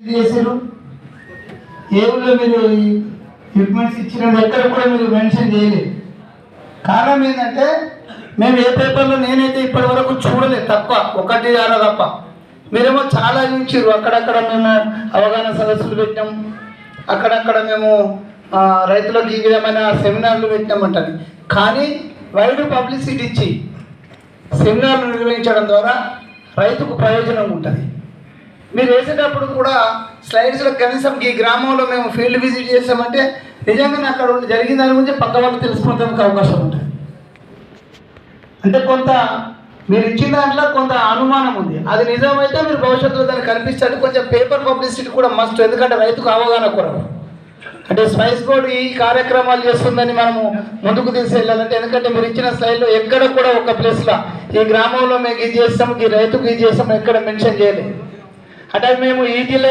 చేశారు? ఏ మీరు ఈ ట్రీట్మెంట్స్ ఇచ్చినది ఎక్కడ కూడా మీరు మెన్షన్ చేయలేదు. కారణం ఏంటంటే మేము ఏ పేపర్లో నేనైతే ఇప్పటి వరకు చూడలేదు తప్ప ఒకటి అర తప్ప. మీరేమో చాలా చూసారు అక్కడక్కడ మేము అవగాహన సదస్సులు పెట్టాం అక్కడక్కడ మేము రైతులకు ఈ విధమైన సెమినార్లు పెట్టినామంటారు కానీ వైడ్ పబ్లిసిటీ ఇచ్చి సెమినార్లు నిర్వహించడం ద్వారా రైతుకు ప్రయోజనం ఉంటుంది. మీరు వేసేటప్పుడు కూడా స్లైడ్స్లో కనీసం ఈ గ్రామంలో మేము ఫీల్డ్ విజిట్ చేసామంటే నిజంగానే అక్కడ ఉండి జరిగిన దాని గురించి పక్క వాళ్ళు తెలుసుకోవడానికి అవకాశం ఉంటుంది. అంటే కొంత మీరు ఇచ్చిన దాంట్లో కొంత అనుమానం ఉంది. అది నిజమైతే మీరు భవిష్యత్తులో దాన్ని కనిపిస్తాడు. కొంచెం పేపర్ పబ్లిసిటీ కూడా మస్ట్ ఎందుకంటే రైతుకు అవగాహన కొరవ. అంటే స్పైస్ బోర్డు ఈ కార్యక్రమాలు చేస్తుందని మనము ముందుకు తీసుకెళ్ళాలంటే ఎందుకంటే మీరు ఇచ్చిన స్లైడ్లో ఎక్కడ కూడా ఒక ప్లేస్లో ఈ గ్రామంలో మేము ఇది చేస్తాం ఈ రైతుకు ఇది చేస్తాం ఎక్కడ మెన్షన్ చేయలేదు. అంటే మేము ఈ జిల్లా